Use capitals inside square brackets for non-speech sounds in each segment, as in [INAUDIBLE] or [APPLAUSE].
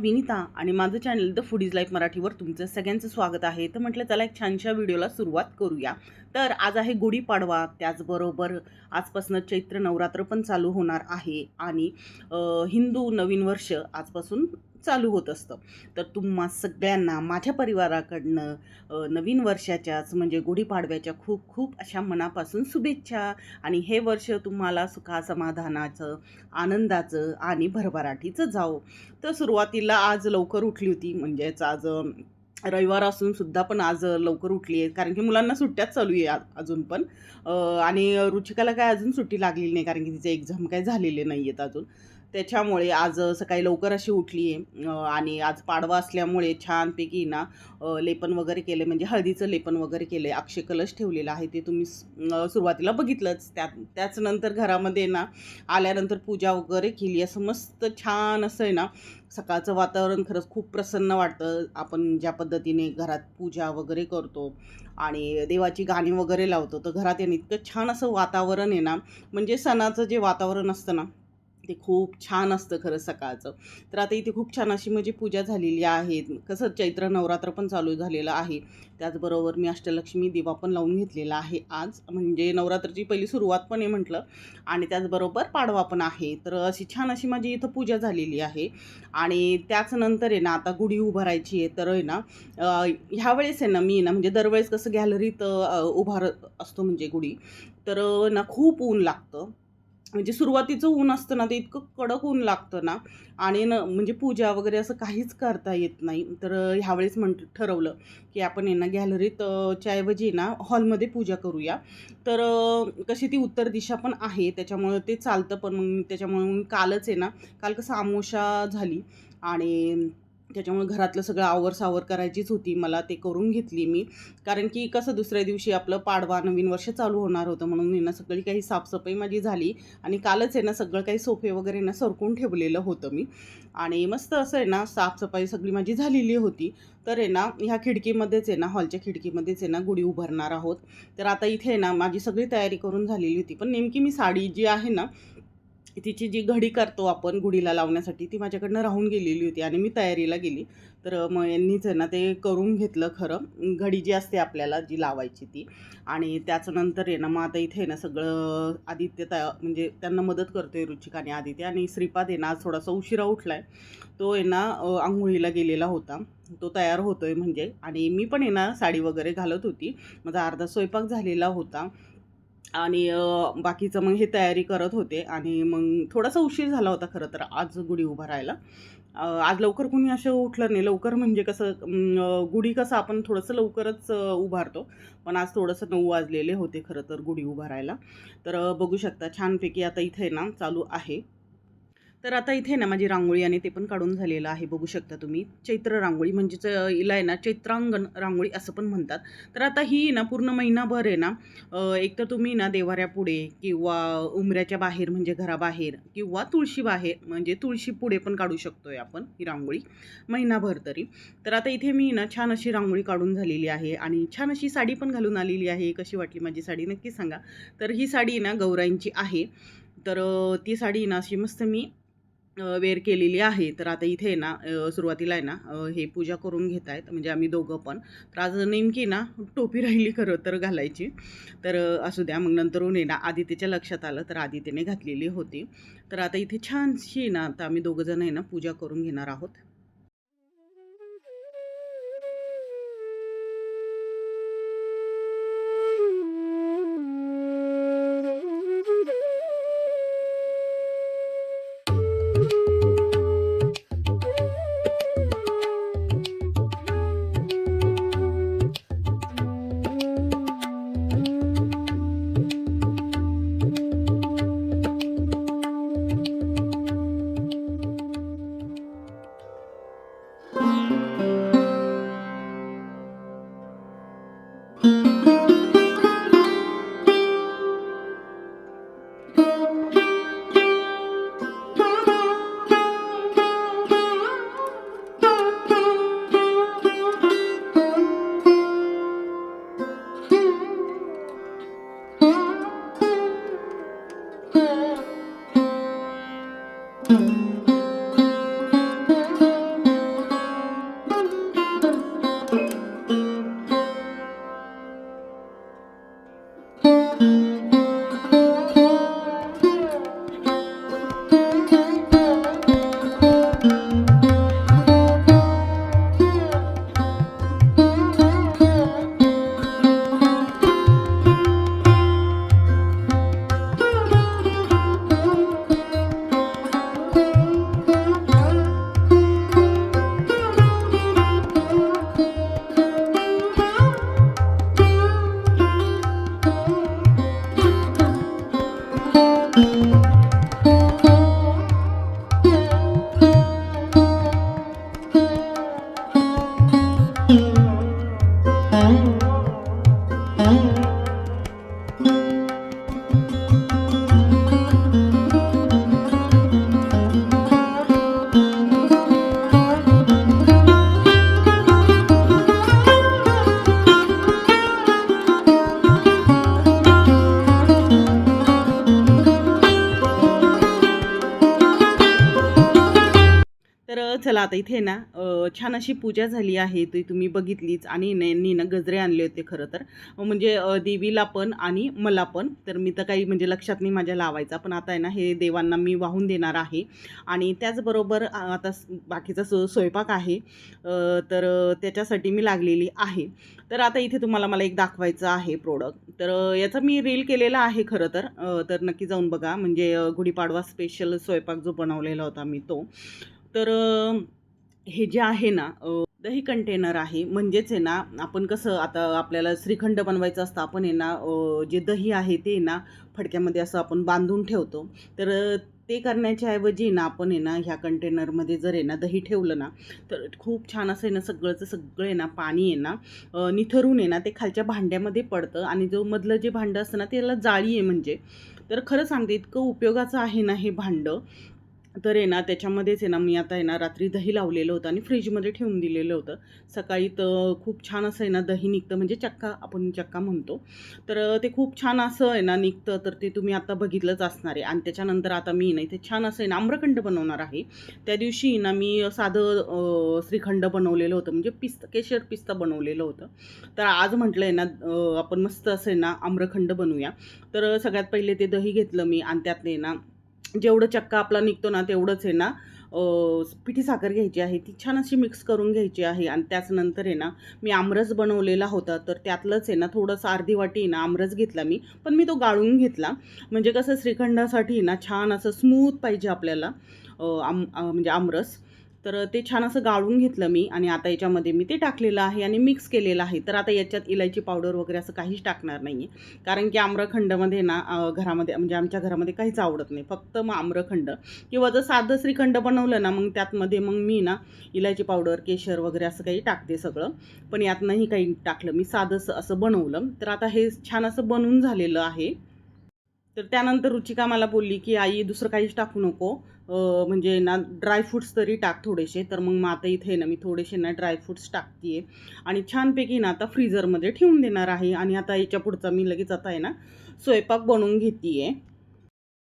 विनिता आणि माझं channel the food is life मराठीवर तुमचं सगळ्यांचं स्वागत आहे. तर म्हटलं चला एक छानशा व्हिडिओला सुरुवात करूया. तर आज आहे गुढीपाडवा त्याचबरोबर आजपासून चैत्र नवरात्र पण चालू होणार आहे. आणि हिंदू नवीन वर्ष आजपासून चालू होत असतं. तर तुम्हा सगळ्यांना माझ्या परिवाराकडनं नवीन वर्षाच्याच म्हणजे गुढीपाडव्याच्या खूप खूप अशा मनापासून शुभेच्छा. आणि हे वर्ष तुम्हाला सुखा समाधानाचं आनंदाचं आणि भरभराटीचं जावं. तर सुरुवातीला आज लवकर उठली होती. म्हणजेच आज रविवार असून सुद्धा पण आज लवकर उठली आहे. कारण की मुलांना सुट्ट्याच चालू आहे आज अजून पण. आणि रुचिकाला काय अजून सुट्टी लागलेली नाही. कारण की तिचे एक्झाम काय झालेले नाही आहेत अजून. त्याच्यामुळे आज सकाळी लवकर अशी उठली आहे. आणि आज पाडवा असल्यामुळे छानपैकी ना लेपन वगैरे केले म्हणजे हळदीचं लेपन वगैरे केलं आहे अक्षय कलश ठेवलेला आहे ते तुम्ही सुरुवातीला बघितलंच. त्या त्याच नंतर घरामध्ये ना आल्यानंतर पूजा वगैरे केली. असं मस्त छान असं आहे ना सकाळचं वातावरण खरंच खूप प्रसन्न वाटतं. आपण ज्या पद्धतीने घरात पूजा वगैरे करतो आणि देवाची गाणी वगैरे लावतो तर घरात येणं इतकं छान असं वातावरण आहे ना म्हणजे सणाचं जे वातावरण असतं ना ते खूप छान असतं खरं सकाळचं. तर आता इथे खूप छान अशी म्हणजे पूजा झालेली आहे. कसं चैत्र नवरात्र पण चालू झालेलं आहे. त्याचबरोबर मी अष्टलक्ष्मी दिवा पण लावून घेतलेला आहे आज. म्हणजे नवरात्राची पहिली सुरुवात पण आहे म्हटलं. आणि त्याचबरोबर पाडवा पण आहे. तर अशी छान अशी माझी इथं पूजा झालेली आहे. आणि त्याचनंतर आहे ना आता गुढी उभारायची आहे. तर आहे ना ह्यावेळेस आहे ना मी ना म्हणजे दरवेळेस कसं गॅलरीत उभारत उभार असतो म्हणजे गुढी. तर ना खूप ऊन लागतं. म्हणजे सुरुवातीचं ऊन असतं ना ते इतकं कडक ऊन लागतं ना आणि न म्हणजे पूजा वगैरे असं काहीच करता येत नाही. तर ह्यावेळेस म्हण ठरवलं की आपण यांना गॅलरीत अ, ऐवजी ना हॉलमध्ये पूजा करूया. तर कशी ती उत्तर दिशा पण आहे त्याच्यामुळं ते चालतं पण त्याच्यामुळे कालच आहे ना काल कसं आमोशा झाली आणि त्याच्यामुळे घरातलं सगळं आवर सावर करायचीच होती. मला ते करून घेतली मी. कारण की कसं दुसऱ्या दिवशी आपलं पाडवा नवीन वर्ष चालू होणार होतं म्हणून मी ना सगळी काही साफसफाई माझी झाली. आणि कालच आहे ना सगळं काही सोफे वगैरे ना सरकून ठेवलेलं होतं मी. आणि मस्त असं आहे ना साफसफाई सगळी माझी झालेली होती. तर आहे ना ह्या खिडकीमध्येच आहे ना हॉलच्या खिडकीमध्येच आहे ना गुढी उभारणार आहोत. तर आता इथे आहे ना माझी सगळी तयारी करून झालेली होती. पण नेमकी मी साडी जी आहे ना की तिची जी घडी करतो आपण गुढीला लावण्यासाठी ती माझ्याकडनं राहून गेलेली होती आणि मी तयारीला गेली. तर मग यांनीच आहे ना ते करून घेतलं खरं. घडी जी असते आपल्याला जी लावायची ती. आणि त्याचं नंतर आहे ना मग आता इथे आहे ना सगळं आदित्य तया म्हणजे त्यांना मदत करतोय रुचिक आणि आदित्य आणि श्रीपाद आहे ना आज थोडासा उशिरा उठला आहे तो आहे ना आंघोळीला गेलेला होता. तो तयार होतोय म्हणजे. आणि मी पण आहे ना साडी वगैरे घालत होती. माझा अर्धा स्वयंपाक झालेला होता. आणि बाकीचं मग हे तयारी करत होते आणि मग थोडासा उशीर झाला होता खरं तर आज गुढी उभा राहायला. आज लवकर कोणी असं उठलं नाही. लवकर म्हणजे कसं गुढी कसं आपण थोडंसं लवकरच उभारतो. पण आज थोडंसं नऊ वाजलेले होते खरं तर गुढी उभारायला तर बघू शकता छानपैकी आता इथे ना चालू आहे. तर आता इथे ना माझी रांगोळी आणि ते पण काढून झालेलं आहे बघू शकता तुम्ही. चैत्र रांगोळी म्हणजेच इला हिला आहे ना चैत्रांगण रांगोळी असं पण म्हणतात. तर आता ही ना पूर्ण महिनाभर आहे ना एक तर तुम्ही ना देवाऱ्यापुढे किंवा उमऱ्याच्या बाहेर म्हणजे घराबाहेर किंवा तुळशी बाहेर म्हणजे तुळशी पुढे पण काढू शकतो आहे आपण ही रांगोळी महिनाभर तरी. तर आता इथे मी ना छान अशी रांगोळी काढून झालेली आहे आणि छान अशी साडी पण घालून आलेली आहे. कशी वाटली माझी साडी नक्की सांगा. तर ही साडी ना गौराईंची आहे. तर ती साडी ना अशी मस्त मी वेअर केलेली आहे. तर आता इथे ना सुरुवातीला आहे ना हे पूजा करून घेत आहेत. म्हणजे आम्ही दोघं पण. तर आज नेमकी ना टोपी [LAUGHS] राहिली खरं तर घालायची. तर असू द्या. मग नंतरून आहे ना आदित्यच्या लक्षात आलं तर आदित्यने घातलेली होती. तर आता इथे छानशी ना आता आम्ही दोघंजण आहे ना पूजा करून घेणार आहोत. चला आता इथे ना छान अशी पूजा झाली आहे ती तुम्ही बघितलीच आणि यांनी ना गजरे आणले होते खरं तर. म्हणजे देवीला पण आणि मला पण. तर मी तर काही म्हणजे लक्षात नाही माझ्या लावायचा पण आता आहे ना हे देवांना मी वाहून देणार आहे. आणि त्याचबरोबर आता बाकीचा सो स्वयंपाक आहे. तर त्याच्यासाठी मी लागलेली आहे. तर आता इथे तुम्हाला मला एक दाखवायचं आहे प्रोडक्ट तर याचा मी रील केलेला आहे खरं तर. तर नक्की जाऊन बघा. म्हणजे गुढीपाडवा स्पेशल स्वयंपाक जो बनवलेला होता मी तो. तर हे जे आहे ना दही कंटेनर आहे म्हणजेच आहे ना आपण कसं आता आपल्याला श्रीखंड बनवायचं असतं आपण आहे ना जे दही आहे ते ना फडक्यामध्ये असं आपण बांधून ठेवतो तर ते करण्याच्या ऐवजी ना आपण आहे ना ह्या कंटेनरमध्ये जर आहे ना दही ठेवलं ना तर खूप छान असं आहे ना सगळंचं सगळं आहे ना पाणी आहे ना निथरून आहे ना ते खालच्या भांड्यामध्ये पडतं आणि जो मधलं जे भांडं असतं ना त्याला जाळी आहे म्हणजे तर खरं सांगते इतकं उपयोगाचं आहे ना हे भांडं तर आहे ना त्याच्यामध्येच आहे ना मी आता आहे ना रात्री दही लावलेलं होतं आणि फ्रीजमध्ये ठेवून दिलेलं होतं. सकाळी तर खूप छान असं आहे ना दही निघतं म्हणजे चक्का आपण चक्का म्हणतो. तर ते खूप छान असं आहे ना निघतं तर ते तुम्ही आता बघितलंच असणार आहे. आणि त्याच्यानंतर आता मी ना इथे छान असं आहे ना आम्रखंड बनवणार आहे. त्या दिवशी ना मी साधं श्रीखंड बनवलेलं होतं म्हणजे पिस्ता केशर पिस्ता बनवलेलं होतं. तर आज म्हटलं आहे ना आपण मस्त असं आहे ना आम्रखंड बनवूया. तर सगळ्यात पहिले ते दही घेतलं मी आणि त्यातले ना जेवढं चक्का आपला निघतो ना तेवढंच आहे ना पिठी साखर घ्यायची आहे ती छान अशी मिक्स करून घ्यायची आहे आणि त्याचनंतर आहे ना मी आमरस बनवलेला होता तर त्यातलंच आहे ना थोडंसं अर्धी वाटी आहे ना आमरस घेतला मी पण मी तो गाळून घेतला. म्हणजे कसं श्रीखंडासाठी ना छान असं स्मूथ पाहिजे आपल्याला आम म्हणजे आमरस. तर ते छान असं गाळून घेतलं मी आणि आता याच्यामध्ये मी ते टाकलेलं आहे आणि मिक्स केलेलं आहे. तर आता याच्यात इलायची पावडर वगैरे असं काहीच टाकणार नाही आहे कारण की आम्रखंडमध्ये ना घरामध्ये म्हणजे आमच्या घरामध्ये काहीच आवडत नाही. फक्त मग आम्रखंड. किंवा जर साधं श्रीखंड बनवलं ना मग त्यातमध्ये मग मी ना इलायची पावडर केशर वगैरे असं काही टाकते सगळं. पण यात नाही काही टाकलं. मी साधंसं असं बनवलं. तर आता हे छान असं बनवून झालेलं आहे. तर त्यानंतर रुचिका मला बोलली की आई दुसरं काहीच टाकू नको. म्हणजे ना ड्रायफ्रूट्स तरी टाक थोडेसे. तर मग मग आता इथे ना मी थोडेसे ना ड्रायफ्रूट्स टाकते आणि छानपैकी ना आता फ्रीझरमध्ये ठेवून देणार आहे. आणि आता याच्या पुढचा मी लगेच आता आहे ना स्वयंपाक बनवून घेते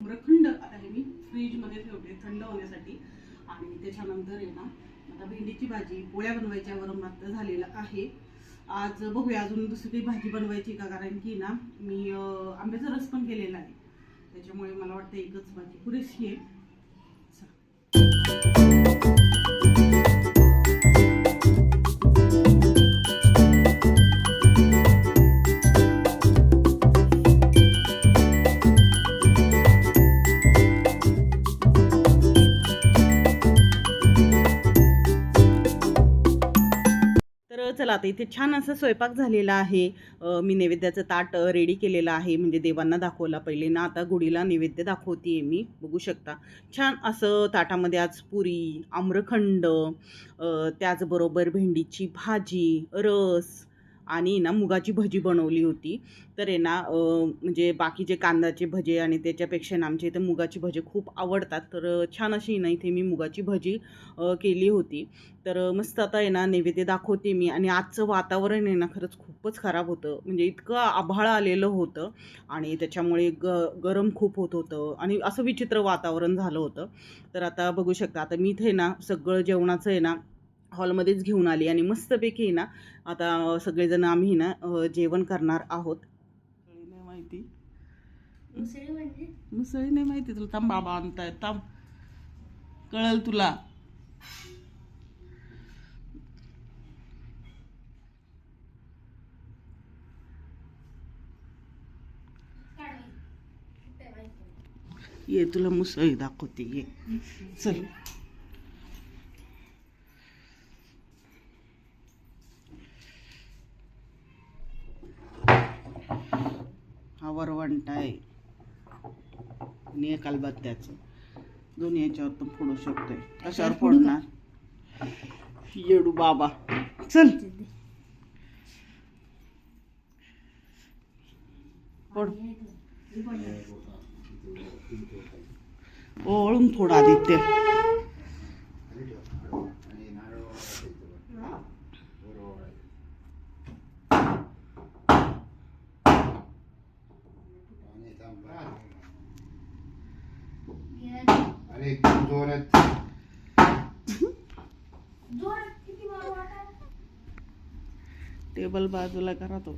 थंड आता हे मी फ्रीजमध्ये ठेवते थंड होण्यासाठी. आणि त्याच्यानंतर आहे ना आता भेंडीची भाजी पोळ्या बनवायच्या वरम मात्र झालेलं आहे. आज बघूया अजून दुसरी काही भाजी बनवायची का? कारण की ना मी आंब्याचा रस पण केलेला आहे. त्याच्यामुळे मला वाटतं एकच भाजी पुरेशी आहे. आता इथे छान असं स्वयंपाक झालेला आहे. मी नैवेद्याचं ताट रेडी केलेलं आहे. म्हणजे देवांना दाखवला पहिले. ना आता गुढीला नैवेद्य दाखवते मी. बघू शकता. छान असं ताटामध्ये आज पुरी आम्रखंड त्याचबरोबर भेंडीची भाजी रस आणि ना मुगाची भजी बनवली होती. तर आहे ना म्हणजे बाकीचे कांद्याचे भजे आणि त्याच्यापेक्षा ना आमच्या इथे मुगाची भजे खूप आवडतात. तर छान अशी ना इथे मी मुगाची भजी केली होती. तर मस्त आता आहे ना नैवेद्य दाखवते मी आणि आजचं वातावरण आहे ना खरंच खूपच खराब होतं. म्हणजे इतकं आभाळ आलेलं होतं आणि त्याच्यामुळे ग गरम खूप होत होतं आणि असं विचित्र वातावरण झालं होतं. तर आता बघू शकता आता मी इथे ना सगळं जेवणाचं आहे ना हॉलमध्येच घेऊन आली आणि मस्तपैकी आहे ना आता सगळेजण आम्ही ना जेवण करणार आहोत. नाही माहिती. मुसळी म्हणजे? मुसळी नाही माहिती तुला. थांब बाबा आणताय. थांब. कळल तुला. ये तुला मुसळी दाखवते. ये. चल. वरवंट आहे आणि एक अलबत्त्याचं दोन्ही याच्यावर पण फोडू शकतोय. कशावर फोडणार? येडू बाबा. चल. फोड. ओळून फोड आदित्य. टेबल बाजूला करा तो.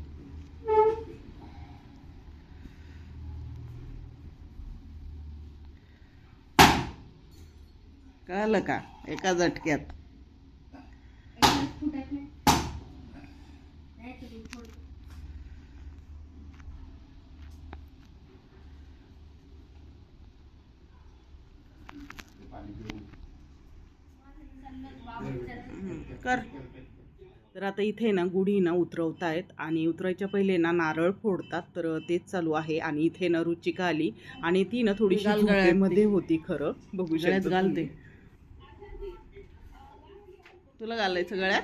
कळलं का? एका झटक्यात. कर. तर आता इथे ना गुढी ना उतरवतायत आणि उतरायच्या पहिले ना नारळ फोडतात तर तेच चालू आहे आणि इथे ना रुचिका आली आणि ती ना थोडीशी गाल गळ्यात मध्ये होती खरं. बघू शकता घालते. तुला घालायचं गळ्यात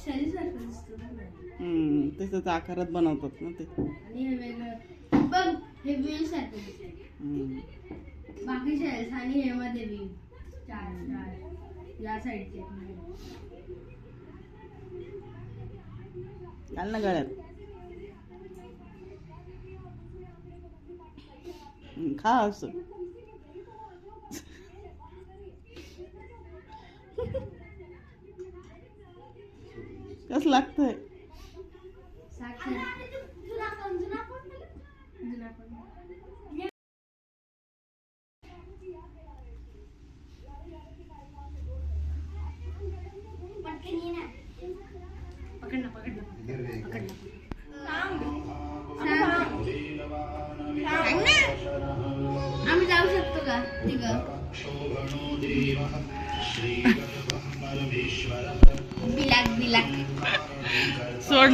शरीरासारखं दिसतं ना मला. हम्म, तसंच आकारात बनवतात ना ते. बघ हे वेल सारखं दिसतं हम्म. बाकी शेल्स आणि हे मध्ये बी. चार चार. या साईडचे. घाल ना गळ्यात. हम्म, खा असं. कस लागतंय? साखर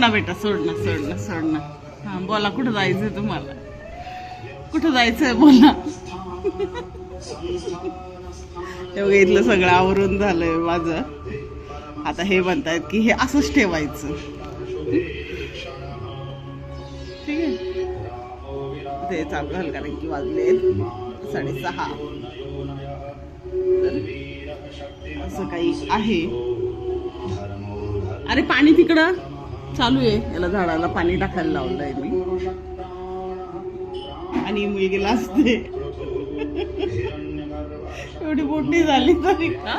ना बेटा सोड ना सोड ना सोड ना हा बोला कुठं जायचंय तुम्हाला? कुठं जायचंय बोला? तेव्हा इथलं सगळं आवरून झालंय माझं. आता हे म्हणतायत की हे असंच ठेवायचं. ठीक आहे? ते चालू झालं कारण की वाजले साडेसहा. तर असं काही आहे. अरे पाणी तिकडं? चालू आहे. याला झाडाला पाणी टाकायला लावलंय मी. आणि मुलगीला असते [LAUGHS] एवढी मोठी झाली तरी का?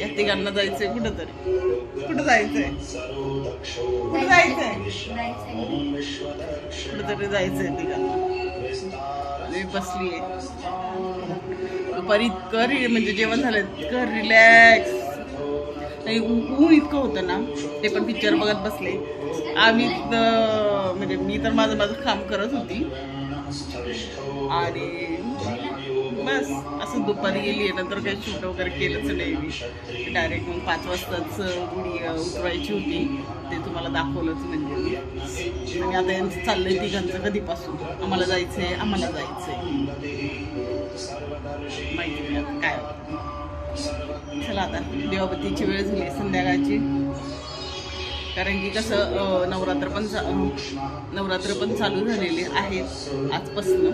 या तिघांना जायचंय कुठं तरी कुठं जायचंय? कुठं जायचंय? कुठं तरी जायचंय तिघांना. मी बसली आहे दुपारी इतकं म्हणजे जेवण झालं इतकं रिलॅक्स आणि ऊन इतकं होतं ना ते पण पिक्चर बघत बसले. आम्ही म्हणजे मी तर माझं माझं काम करत होती. आणि बस असं दुपारी गेली आहे नंतर काही शूट वगैरे केलंच नाही मी. डायरेक्ट मग पाच वाजताच मी उतरवायची होती. ते तुम्हाला दाखवलंच म्हणजे आणि आता यांचं चाललंय तिघांचं कधीपासून? आम्हाला जायचंय आम्हाला जायचंय. माहिती नाही काय. होतं. चला आता. देवापतीची वेळ झाली आहे संध्याकाळची. कारण की कसं नवरात्र पण चा- नवरात्र पण चालू झालेले आहेत आजपासून.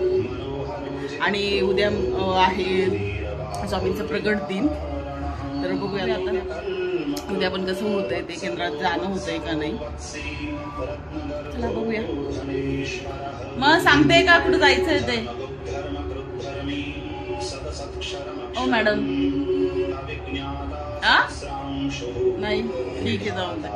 आणि उद्या आहे स्वामींचं प्रगट दिन. तर बघूया आता. उद्या पण कसं होतंय ते केंद्रात जाणं होतंय का नाही. चला बघूया. मग सांगते का कुठं आहे ते? ओ मॅडम. नाही ठीक आहे जाऊन दे.